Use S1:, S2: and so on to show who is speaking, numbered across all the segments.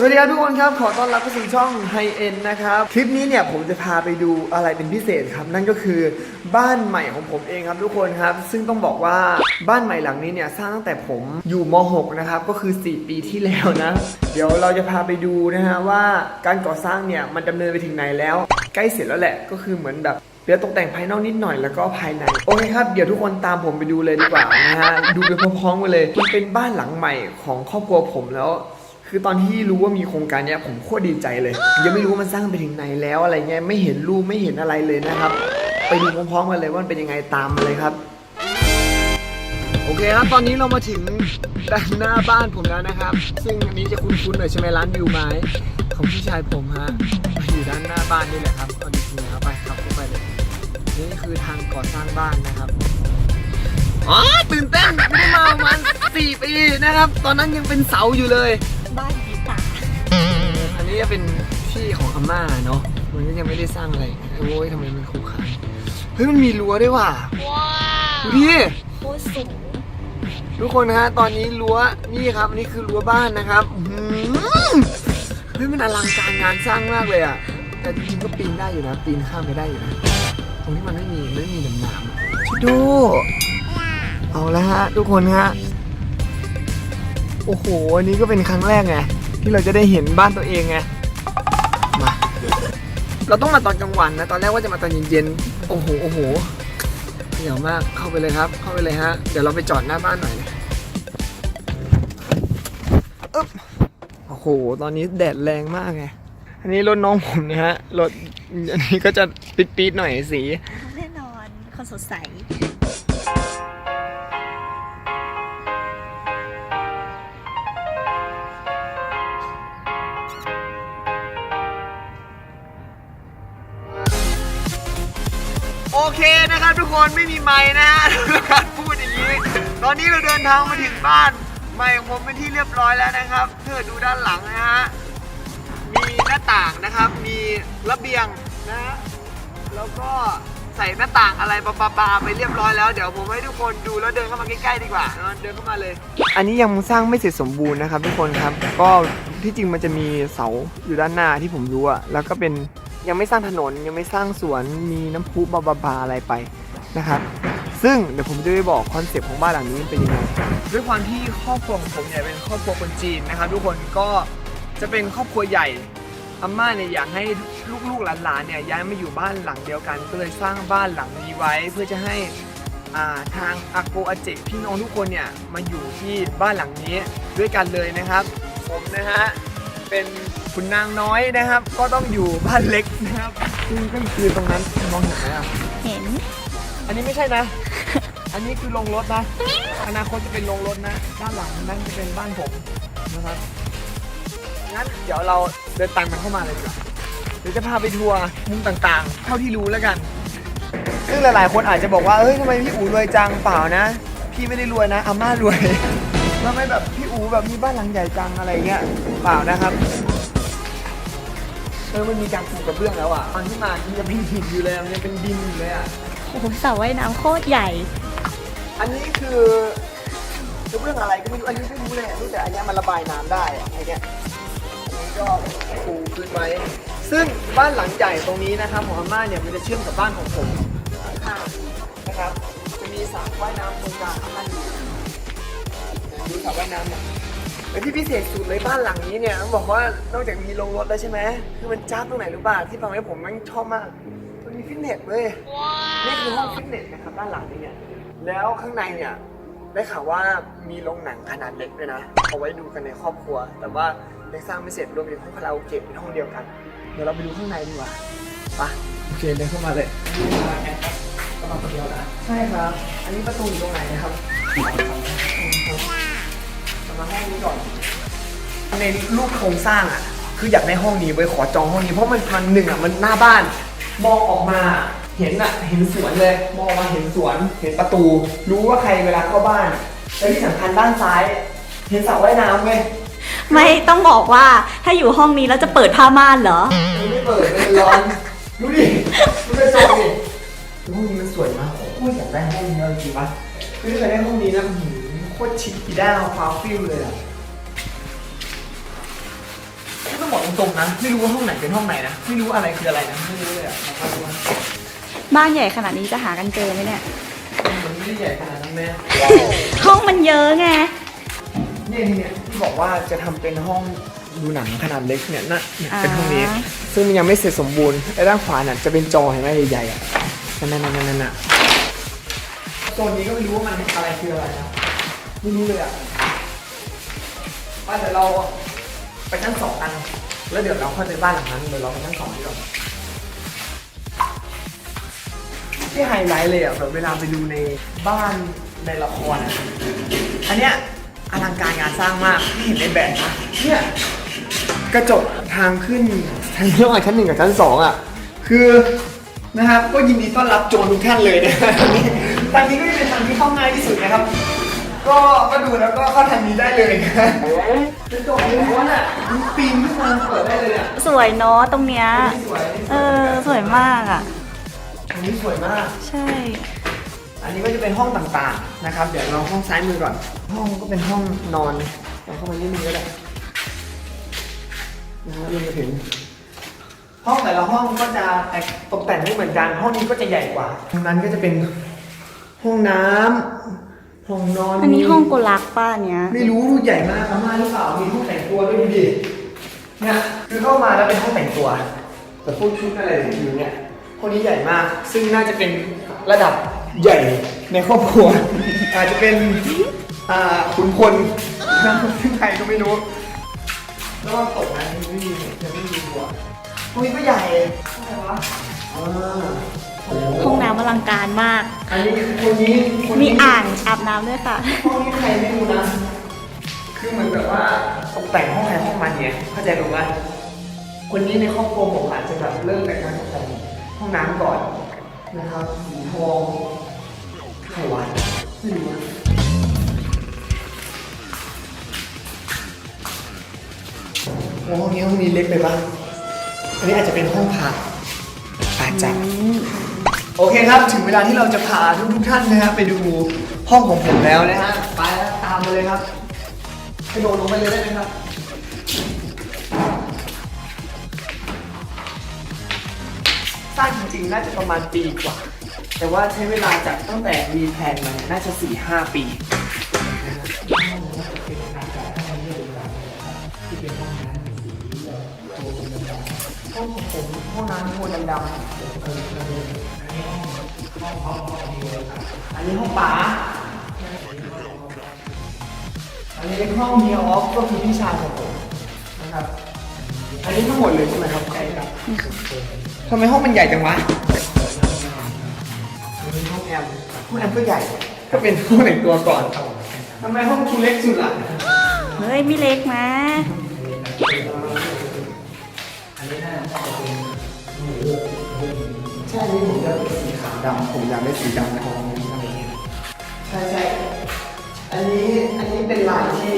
S1: สวัสดีครับทุกคนครับ ขอต้อนรับเข้าสู่ช่องไฮเอ็นนะครับ คลิปนี้เนี่ยผมจะพาไปดูอะไรเป็นพิเศษครับ นั่นก็คือบ้านใหม่ของผมเองครับทุกคนครับ ซึ่งต้องบอกว่าบ้านใหม่หลังนี้เนี่ยสร้างตั้งแต่ผมอยู่ม .6 นะครับ ก็คือ 4 ปีที่แล้วนะ เดี๋ยวเราจะพาไปดูนะฮะว่าการก่อสร้างเนี่ยมันดำเนินไปถึงไหนแล้ว ใกล้เสร็จแล้วแหละ ก็คือเหมือนแบบเดี๋ยวตกแต่งภายนอกนิดหน่อยแล้วก็ภายใน โอเคครับ เดี๋ยวทุกคนตามผมไปดูเลยดีกว่านะฮะ ดูไปพร้อมๆกันเลย มันเป็นบ้านหลังใหม่ของครอบครัวผมแล้ว คือตอนที่รู้ว่ามีโครงการเนี้ยผมโคตรดีใจเลย ยังไม่รู้ว่ามันสร้างไปถึงไหนแล้วอะไรเงี้ยไม่เห็นรูปไม่เห็นอะไรเลยนะครับ ไปดูพร้อมๆกันเลยว่ามันเป็นยังไงตามมาเลยครับ โอเคครับ ตอนนี้เรามาถึงด้านหน้าบ้านผมแล้วนะครับ ซึ่งอันนี้จะคุ้นๆหน่อยใช่ไหมร้านวิวไม้ของพี่ชายผมฮะอยู่ด้านหน้าบ้านนี่แหละครับเอาดีๆนะครับไปครับเข้าไปเลยนี่คือทางก่อสร้างบ้านนะครับอ๋อตื่นเต้นไม่ได้มาประมาณสี่ปีนะครับ ตอนนั้นยังเป็นเสาอยู่เลย
S2: น
S1: นี้จะเป็นที่ของอาม่าเนาะมันก็ยังไม่ได้สร้างอะไรโอ้ยทำไมมันขรุขระเฮ้ยมันมีรั้วด้วยว่ะ
S2: ว้า
S1: ดูดิ
S2: โคตรสูง
S1: ทุกคนนะฮะตอนนี้รั้วนี่ครับนี่คือรั้วบ้านนะครับอื้อหือเฮ้ยมันอลังการงานสร้างมากเลยอะแต่จริงๆก็ปีนได้อยู่นะ ปีนข้ามไปได้อยู่นะ ตรงนี้มันไม่มีไม่มีหนามๆอะดูเอาละฮะทุกคนฮะโอ้โหอันนี้ก็เป็นครั้งแรกไง ที่เราจะได้เห็นบ้านตัวเองไงมาเราต้องมาตอนกลางวันนะ ตอนแรกว่าจะมาตอนเย็นๆ โอ้โห โอ้โหเดี๋ยวมาก เข้าไปเลยครับ เข้าไปเลยฮะ เดี๋ยวเราไปจอดหน้าบ้านหน่อยนะอึ๊บโอ้โห ตอนนี้แดดแรงมากไง อันนี้รถน้องผมนะฮะ รถอันนี้ก็จะปิดๆหน่อยสี
S2: แน่นอนคนสดใส
S1: ครับทุกคนไม่มีไม้นะพูดอย่างนี้ ตอนนี้เราเดินทางมาถึงบ้านใหม่ของผมเป็นที่เรียบร้อยแล้วนะครับเพื่อดูด้านหลังนะฮะมีหน้าต่างนะครับ มีระเบียงนะฮะแล้วก็ใส่หน้าต่างอะไรปะปาไปเรียบร้อยแล้วเดี๋ยวผมให้ทุกคนดูแล้วเดินเข้ามาใกล้ๆดีกว่าเดินเข้ามาเลย อันนี้ยังสร้างไม่เสร็จสมบูรณ์นะครับ ทุกคนครับก็ที่จริงมันจะมีเสาอยู่ด้านหน้าที่ผมรู้อะแล้วก็เป็น ยังไม่สร้างถนนยังไม่สร้างสวนมีน้ำพุบาบาบาอะไรไปนะครับซึ่งเดี๋ยวผมจะไปบอกคอนเซปต์ของบ้านหลังนี้เป็นยังไงด้วยความที่ครอบครัวของผมเนี่ยเป็นครอบครัวคนจีนนะครับ ทุกคนก็จะเป็นครอบครัวใหญ่อาม่าเนี่ยอยากให้ลูกๆหลานๆเนี่ยย้ายมาอยู่บ้านหลังเดียวกัน ก็เลยสร้างบ้านหลังนี้ไว้ เพื่อจะให้าทางอาโกอาเจพี่น้องทุกคนเนี่ยมาอยู่ที่บ้านหลังนี้ด้วยกันเลยนะครับ ผมนะฮะเป็น คุณนางน้อยนะครับ ก็ต้องอยู่บ้านเล็กนะครับซึ่งก็คือตรงนั้นมองเห็นไหมอะ
S2: เห็น
S1: อันนี้ไม่ใช่นะ อันนี้คือโรงรถนะ อนาคตจะเป็นโรงรถนะ ด้านหลังนั่นจะเป็นบ้านผมนะครับงั้นเดี๋ยวเราเดินตามมันเข้ามาเลยดีกว่าเดี๋ยวจะพาไปทัวร์มุมต่างๆ เท่าที่รู้แล้วกัน ซึ่งหลายๆ คนอาจจะบอกว่าเอ้ยทำไมพี่อูรวยจังเปล่านะ พี่ไม่ได้รวยนะอาม่ารวยทำไมแบบพี่อูแบบมีบ้านหลังใหญ่จังอะไรเงี้ยเปล่านะครับ เออมันมีการปลูกกระเบื้องแล้วอะตอนที่มามันยังเป็นหินอยู่เลยอะมันยังเป็นดินอยู่เลยอะ
S2: โอ้โหสระว่ายน้ำโคตรใหญ่
S1: อันนี้คือกระเบื้องอะไรก็ไม่รู้ อันนี้ไม่รู้เลยอะรู้แต่อันเนี้ยมันระบายน้ำได้อะไอเนี้ยอันนี้ก็ปูพื้นไว้ ซึ่งบ้านหลังใหญ่ตรงนี้นะครับของอาม่าเนี่ยมันจะเชื่อมกับบ้านของผมข้างๆนะครับ จะมีสระว่ายน้ำตรงกลางอาม่าอยู่ดูสระว่ายน้ำเนี่ย และที่พิเศษสุดเลยบ้านหลังนี้เนี่ยต้องบอกว่านอกจากมีโรงรถแล้วใช่ไหมคือมันจ้าบตรงไหนรู้ป่ะที่ทำให้ผมแม่งชอบมาก มันมีฟิตเนสเว้ยนี่คือห้องฟิตเนสนะครับด้านหลังนี้เนี่ยแล้วข้างในเนี่ยได้ข่าวว่ามีโรงหนังขนาดเล็กด้วยนะเอาไว้ดูกันในครอบครัว แต่ว่ายังสร้างไม่เสร็จรวมถึงห้องคาราโอเกะเป็นห้องเดียวกัน เดี๋ยวเราไปดูข้างในดีกว่าไปะโอเคเดินเข้ามาเลยก็มาคนเดียวนะใช่ครับ อันนี้ประตูอยู่ตรงไหนนะครับเรา มาห้องนี้ก่อน ในรูปโครงสร้างอะ คืออยากได้ห้องนี้ไว้ขอจองห้องนี้เพราะมันมันหนึ่งอะมันหน้าบ้าน มองออกมาเห็นอะเห็นสวนเลยมองออกมาเห็นสวน เห็นประตู รู้ว่าใครเวลาเข้าบ้าน และที่สำคัญด้านซ้าย เห็นสระว่ายน้ำเว้ย
S2: ไม่ต้องบอกว่าถ้าอยู่ห้องนี้แล้วจะเปิดผ้าม่านเหรอ
S1: มันไม่เปิดมันร้อนดูดิดูกระจกดิห้องนี้มันสวยมากโคตรอยากได้ห้องนี้เอาจริงปะคือถ้าเกิดได้ห้องนี้นะอื้อหือโคตรชิคกีด้าฟาวฟิลเลยอะต้องบอกตรงๆนะ ไม่รู้ว่าห้องไหนเป็นห้องไหนนะ ไม่รู้อะไรคืออะไรนะ ไม่รู้เลยอะนะครับดูนะ
S2: บ้านใหญ่ขนาดนี้จะหากันเจอไหมเนี่ย
S1: มันไม่ได้ใหญ่ขนาดนั้นแม่
S2: ห้องมันเยอะไง
S1: เนี่ยเนี่ยที่บอกว่าจะทำเป็นห้องดูหนังขนาดเล็กเนี่ยนะเนี่ยเป็นห้องนี้
S2: อ่า
S1: ซึ่งมันยังไม่เสร็จสมบูรณ์และด้านขวาน่ะจะเป็นจอเห็นไหมใหญ่ๆอะนั่นนั่นนั่นนั่นน่ะโซนนี้ก็ไม่รู้ว่ามันอะไรคืออะไรนะ ไม่รู้เลยอะว่าเดี๋ยวเราไปชั้นสองกัน แล้วเดี๋ยวเราค่อยไปบ้านหลังนั้นเดี๋ยวเราไปชั้นสองดีกว่าที่ไฮไลท์เลยอะแบบเวลาไปดูในบ้านในละครอะอันเนี้ยอลังการงานสร้างมากที่เห็นในแบบนะเนี่ยกระจกทางขึ้นทางระหว่างชั้นหนึ่งกับชั้นสองอะคือนะครับก็ยินดีต้อนรับโจรทุกท่านเลยนะทางนี้ทางนี้ก็จะเป็นทางที่เข้าง่ายที่สุดนะครับ ก็ก็ดูแล้วก็เข้าทางนี้ได้เลยนะกระจกม้วนอะมันปีนขึ้นมาเปิดได้เลยอะ
S2: สวยเนาะตรงเนี้ย
S1: อันนี้สวย
S2: เออ สวยมากอะ
S1: อันนี้สวยมาก
S2: ใช่
S1: อันนี้ก็จะเป็นห้องต่างๆนะครับ เดี๋ยวเราห้องซ้ายมือก่อน ห้องก็เป็นห้องนอนเราเข้ามานิดนึงก็ได้นะฮะรวมไปถึงห้องแต่ละห้องก็จะแตกตกแต่งไม่เหมือนกัน ห้องนี้ก็จะใหญ่กว่าตรงนั้นก็จะเป็นห้องน้ำ ห้องนอน
S2: อันนี้ห้องโกลักป้าเนี้ย
S1: ไม่รู้ใหญ่มากอาม่าหรือเปล่ามีห้องแต่งตัวด้วยดูดิเนี่ยคือเข้ามาแล้วเป็นห้องแต่งตัว แต่พวกชุดอะไรอยู่เนี่ยห้องนี้ใหญ่มาก ซึ่งน่าจะเป็นระดับใหญ่ในครอบครัว อาจจะเป็นอ่าขุนพลซึ่งใครก็ไม่รู้แล้วก็ตกนะยังไม่มียังไม่มีหัวห้องนี้ก็ใหญ่อะไรวะอ่าโอ้โห้
S2: องน้ำอลังการมาก
S1: อันนี้คนนี้คน
S2: มี
S1: นี้
S2: อ่างอาบน้ำด้วยค่ะ
S1: ห้องนี้ใครไม่รู้นะ คือเหมือนแบบว่าตกแต่งห้องใครห้องมันเนี่ยเข้าใจถูกไหมคนนี้ในครอบครัวผมอาจจะแบบเริ่มจากการตกแต่งห้องน้ำก่อนนะครับสีทองใครวะไม่รู้อะโอ้ห้องนี้ห้องนี้เล็กไปปะอันนี้อาจจะเป็นห้องพักอาจจะ โอเคครับ ถึงเวลาที่เราจะพาทุกทุกท่านนะฮะไปดูห้องของผมแล้วนะฮะ ไปแล้วตามมาเลยครับกระโดดลงไปเลยได้ไหมครับ สร้างจริงๆ น่าจะประมาณปีกว่า แต่ว่าใช้เวลาจากตั้งแต่รีแพลนมาน่าจะ 4 5 ปีนะฮะห้องของผมห้องน้ำโทนดำ ๆอันนี้ห้องป๋าอันนี้เป็นห้องเฮียออฟก็คือพี่ชายของผมนะครับ อันนี้ทั้งหมดเลยใช่ไหมครับใช่ครับทำไมห้องมันใหญ่จังวะอันนี้ห้องแอมห้องแอมก็ใหญ่ ก็เป็นห้องแต่งตัวก่อนทำไมห้องคุณเล็กสุดล่ะ
S2: เฮ้ยไม่เล็กนะ
S1: ใช่อันนี้ ช่นี้ผมจะเป็นสีขาวดำผมอยากได้สีดำในห้องนี้อะไรเงี้ยใช่ใช่อันนี้อันนี้เป็นลายที่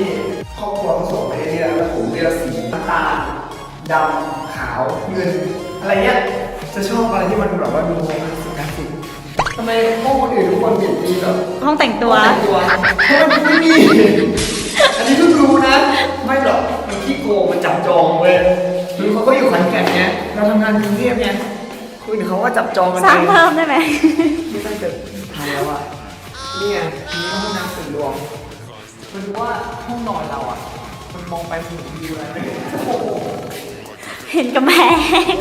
S1: ครอบครัวเขาส่งมาให้เลือกแล้วผมเลือกสีน้ำตาลดำขาวเงิน อะไรเงี้ยจะชอบอะไรที่มันแบบว่าดูคลาสสิกคลาสสิกทำไมห้องคนอื่นทุกคนมีมีแบบ
S2: ห้องแต่งตัว
S1: แต่งตัวทำไมกูไม่มีอันนี้เพิ่งรู้นะไม่หรอกมันขี้โกงมันจับจองเว้ยคือเขาก็อยู่ขอนแก่นไงเราทำงานกรุงเทพไง คุณเขาก็จับจองกัน
S2: สร้าง
S1: เอง
S2: เพิ่มได้ไหม
S1: ไม่ต้องจะทำแล้วอะนี่ไงนี่ห้องน้ำส่วนรวมมันรู้ว่าห้องนอนเราอะ มันมองไปมันเห็นวิวอะไรไหมโอ้โห
S2: เห็นกำแพง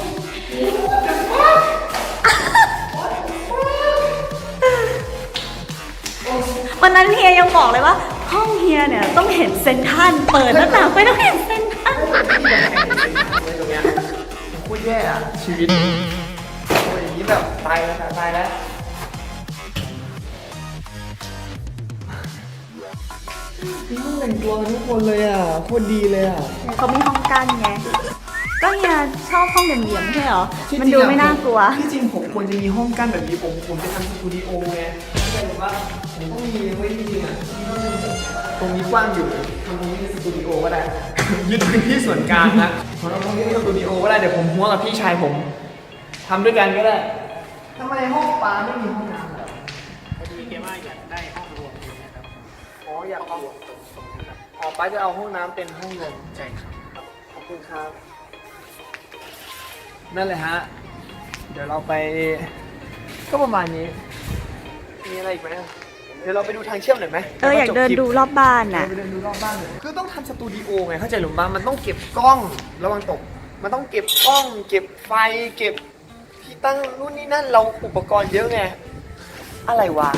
S2: วันนั้นเฮียยังบอกเลยว่า ห้องเฮียเนี่ยต้องเห็นเซนทรันเปิดหน้าต่างไปต้องเห็นเซนทรัน
S1: ไม่ตรงเนี้ยโคตรแย่อะชีวิตโอ้ยอย่างนี้ แบบตายแล้วตายแล้วนี่ห้องแต่งตัวกันทุกคนเลยอะโคตรดีเลยอะ
S2: เขามีห้องกั้นไง ก็เฮียชอบห้องเหลี่ยมๆใช่เหรอ
S1: ที่
S2: มัน
S1: จริง
S2: ดู
S1: อะ
S2: ไม่น่ากลัว
S1: ที่จริงผมควรจะมีห้องกั้นแบบนี้ผมผมจะทำสตูดิโอไงเข้าใจหรือว่าผมต้องมีไว้จริงๆอะตรงนี้กว้างอยู่ทำตรงนี้เป็นสตูดิโอก็ได้ ยึดพื้นที่ส่วนกลางนะผมทำตรงนี้เป็นสตูดิโอก็ได้เดี๋ยวผมหัวกับพี่ชายผม ทำด้วยกันก็ได้ ทำไมห้องปลาไม่มีห้องน้ำเหรอ
S3: พอดีแกว่าอยากได้ห้องรวมอยู่นะครับ
S1: อ๋ออยากเอาอ๋อป้าจะเอาห้องน้ำเป็นห้องรวม
S3: ใช่ครับ
S1: ขอบคุณครับ นั่นเลยฮะ เดี๋ยวเราไป ก็ประมาณนี้ มีอะไรอีกไหมเดี๋ยวเราไปดูทางเชื่อมหน่อยไหม
S2: เอออยากเดินดูรอบบ้านน่ะ
S1: ไปเดินดูรอบบ้านหน่อยคือต้องทำสตูดิโอไงเข้าใจหรือเปล่ามันต้องเก็บกล้องระวังตก มันต้องเก็บกล้อง เก็บไฟ เก็บที่ ตั้งนู่นนี่นั่นเราอุปกรณ์เยอะไง อะไรวะ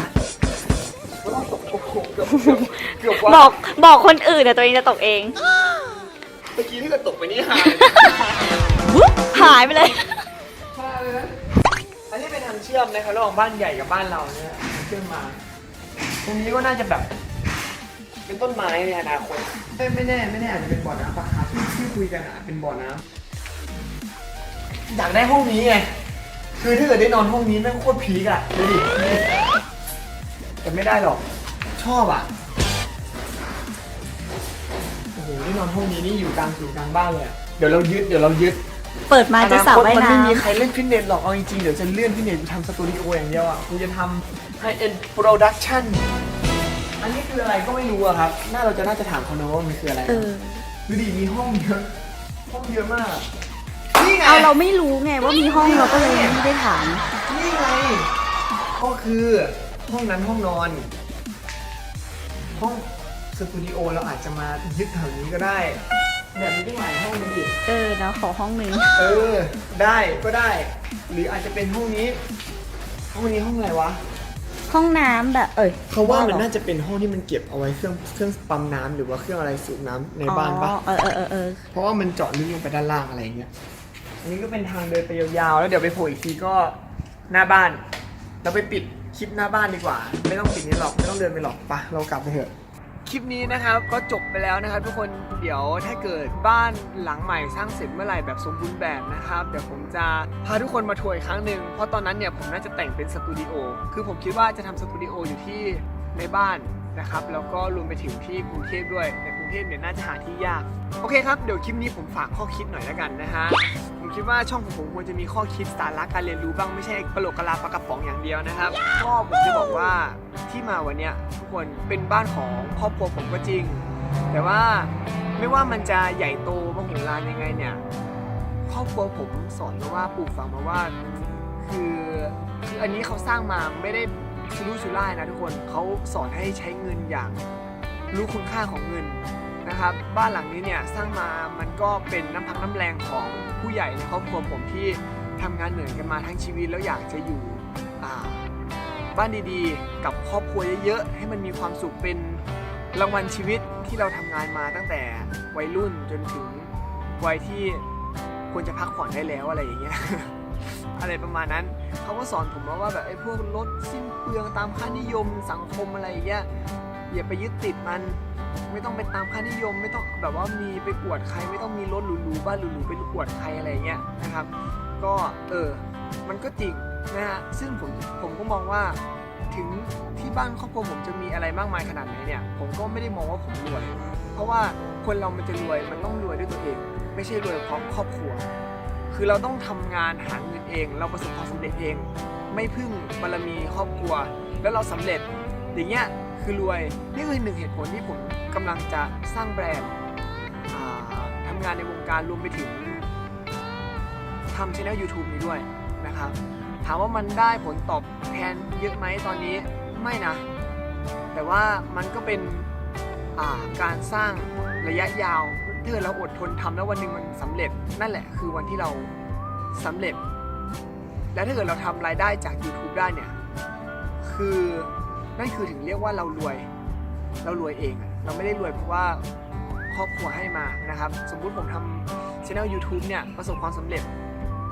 S1: เกือบอกบว่า
S2: บอกบอกคนอื่นแต่ตัวเองจะตกเอง
S1: เมื่อกี้ที่เกิดตกไปนี่หาย
S2: หายไปเลย
S1: นะอันนี้เป็นทางเชื่อมนะครับระหว่างบ้านใหญ่กับบ้านเราเนี่ยเชื่อมมา ตรงนี้ก็น่าจะแบบ เป็นต้นไม้ในอนาคตไม่ไม่แน่ไม่แน่อาจจะเป็นบ่อน้ำปะครับที่ที่คุยกันอะเป็นบ่อน้ำอยากได้ห้องนี้ไง คือถ้าเกิดได้นอนห้องนี้แม่งโคตรพีกอะดูดิแต่ไม่ได้หรอก ชอบอะโอ้โหได้นอนห้องนี้นี่อยู่กลางสู่กลางบ้านเลยอะเดี๋ยวเรายึดเดี๋ยวเรายึด
S2: เปิดมาจะสระว่าย
S1: มัน
S2: น้
S1: ไม่มีใครเล่นฟิตเนสหรอกเอาจริงๆเดี๋ยวจะเลื่อนฟิตเนสไปทำสตูดิโออย่างเดียวอะกูจะทำให้ end production อันนี้คืออะไรก็ไม่รู้อะครับน่าเราจะน่าจะถามเขาเนอะว่ามันคืออะไรำ
S2: เออ
S1: ดูดิมีห้องเยอะห้องเยอะมาก นี่ไง
S2: เอาเราไม่รู้ไงว่ามีห้องเราก็เลยไม่ได้ถาม
S1: นี่ไง ก็คือห้องนั้นห้องนอน ห้องสตูดิโอเราอาจจะมายึดแถวนี้ก็ได้แบบนี้ได้หลายห้องเลยดิ
S2: เออเนาะขอห้องหนึ่ง
S1: เออ ได้ก็ได้ หรืออาจจะเป็นห้องนี้ ห้องนี้ห้องอะไรวะ
S2: ห้องน้ำแบบเอ้ย
S1: เขาว่ามัน
S2: หรอ
S1: น่าจะเป็นห้องที่มันเก็บเอาไว้เครื่องเครื่องปั๊มน้ำหรือว่าเครื่องอะไรสูบน้ำในบ้านปะ
S2: อ๋อเออเออเออเออ
S1: เพราะว่ามันเจาะลึกลงไปด้านล่างอะไรอย่างเงี้ย อันนี้ก็เป็นทางเดินไปยาวๆ แล้วเดี๋ยวไปโผล่อีกทีก็หน้าบ้าน เราไปปิดคลิปหน้าบ้านดีกว่า ไม่ต้องปิดนี้หรอก ไม่ต้องเดินไปหรอกไปะเรากลับไปเถอะ คลิปนี้นะครับก็จบไปแล้วนะครับทุกคน เดี๋ยวถ้าเกิดบ้านหลังใหม่สร้างเสร็จเมื่อไหร่แบบสมบูรณ์แบบนะครับ เดี๋ยวผมจะพาทุกคนมาทัวร์อีกครั้งหนึ่ง เพราะตอนนั้นเนี่ยผมน่าจะแต่งเป็นสตูดิโอ คือผมคิดว่าจะทำสตูดิโออยู่ที่ในบ้านนะครับ แล้วก็รวมไปถึงที่กรุงเทพด้วย เทพเนี่ยน่าจะหาที่ยาก โอเคครับ เดี๋ยวคลิปนี้ผมฝากข้อคิดหน่อยแล้วกันนะฮะ ผมคิดว่าช่องของผมควรจะมีข้อคิดสาระการเรียนรู้บ้างไม่ใช่กระโหลกกะลาปลากระป๋องอย่างเดียวนะครับ ก็ผมจะบอกว่าที่มาวันเนี้ยทุกคนเป็นบ้านของครอบครัวผมก็จริง แต่ว่าไม่ว่ามันจะใหญ่โตมโหฬารยังไงเนี่ยครอบครัวผมสอนมาว่าปลูกฝังมาว่าคือคืออันนี้เขาสร้างมาไม่ได้สุรุ่ยสุร่ายนะทุกคนเขาสอนให้ใช้เงินอย่างรู้คุณค่าของเงิน นะครับ บ้านหลังนี้เนี่ยสร้างมามันก็เป็นน้ำพักน้ำแรงของผู้ใหญ่ในครอบครัวผมที่ทำงานเหนื่อยกันมาทั้งชีวิตแล้วอยากจะอยู่บ้านดีๆ กับครอบครัวเยอะๆ ให้มันมีความสุขเป็นรางวัลชีวิตที่เราทำงานมาตั้งแต่วัยรุ่นจนถึงวัยที่ควรจะพักผ่อนได้แล้วอะไรอย่างเงี้ยอะไรประมาณนั้นเขาก็สอนผมมาว่าแบบไอ้พวกรถสิ้นเปลืองตามค่านิยมสังคมอะไรอย่างเงี้ยอย่าไปยึดติดมัน ไม่ต้องไปตามค่านิยม ไม่ต้องแบบว่ามีไปอวดใคร ไม่ต้องมีรถหรูๆบ้านหรูๆไปอวดใครอะไรเงี้ยนะครับ ก็เออมันก็จริงนะฮะซึ่งผมผมก็มองว่าถึงที่บ้านครอบครัวผมจะมีอะไรมากมายขนาดไหนเนี่ยผมก็ไม่ได้มองว่าผมรวย เพราะว่าคนเรามันจะรวยมันต้องรวยด้วยตัวเอง ไม่ใช่รวยเพราะครอบครัว คือเราต้องทำงานหาเงินเอง เราประสบความสำเร็จเอง ไม่พึ่งบารมีครอบครัว แล้วเราสำเร็จอย่างเงี้ย คือรวย นี่คือหนึ่งเหตุผลที่ผมกำลังจะสร้างแบรนด์อ่าทำงานในวงการรวมไปถึงทำช่อง YouTube นี้ด้วยนะครับ ถามว่ามันได้ผลตอบแทนเยอะไหมตอนนี้ไม่นะ แต่ว่ามันก็เป็นาการสร้างระยะยาวถ้าเกิดเราอดทนทำแล้ววันหนึ่งมันสำเร็จนั่นแหละคือวันที่เราสำเร็จ และถ้าเกิดเราทำรายได้จาก YouTube ได้เนี่ย คือ นั่นคือถึงเรียกว่าเรารวย เรารวยเอง เราไม่ได้รวยเพราะว่าครอบครัวให้มานะครับ สมมุติผมทำช่อง YouTube เนี่ยประสบความสำเร็จ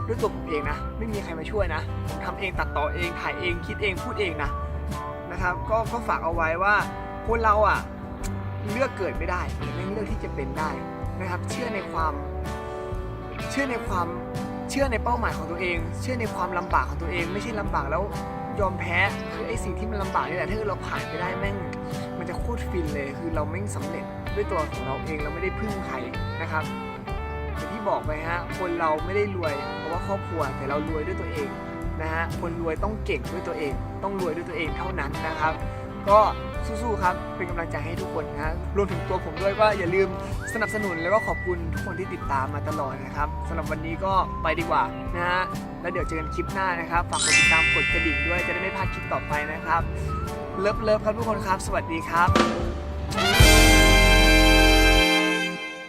S1: ด้วยตัวผมเองนะ ไม่มีใครมาช่วยนะ ผมทำเองตัดต่อเองถ่ายเองคิดเองพูดเองนะนะครับ ก็ก็ฝากเอาไว้ว่าคนเราอะเลือกเกิดไม่ได้แต่ไม่เลือกที่จะเป็นได้นะครับ เชื่อในความ เชื่อในความเชื่อในเป้าหมายของตัวเอง เชื่อในความลำบากของตัวเอง ไม่ใช่ลำบากแล้ว ยอมแพ้คือไอสิ่งที่มันลำบากนี่แหละถ้าเกิดเราผ่านไปได้แม่ง มันจะโคตรฟินเลยคือเราแม่งสำเร็จด้วยตัวของเราเองเราไม่ได้พึ่งใครนะครับอย่างที่บอกไปฮะคนเราไม่ได้รวยเพราะว่าครอบครัวแต่เรารวยด้วยตัวเองนะฮะคนรวยต้องเก่งด้วยตัวเอง ต้องรวยด้วยตัวเองเท่านั้นนะครับ ก็สู้ๆครับ เป็นกำลังใจให้ทุกคนนะฮะรวมถึงตัวผมด้วยก็อย่าลืมสนับสนุนแล้วก็ขอบคุณทุกคนที่ติดตามมาตลอดนะครับสำหรับวันนี้ก็ไปดีกว่านะฮะแล้วเดี๋ยวเจอกันคลิปหน้านะครับฝากกดติดตามกดกระดิ่งด้วยจะได้ไม่พลาดคลิปต่อไปนะครับเลิฟเลิฟครับทุกคนครับ สวัสดีครับ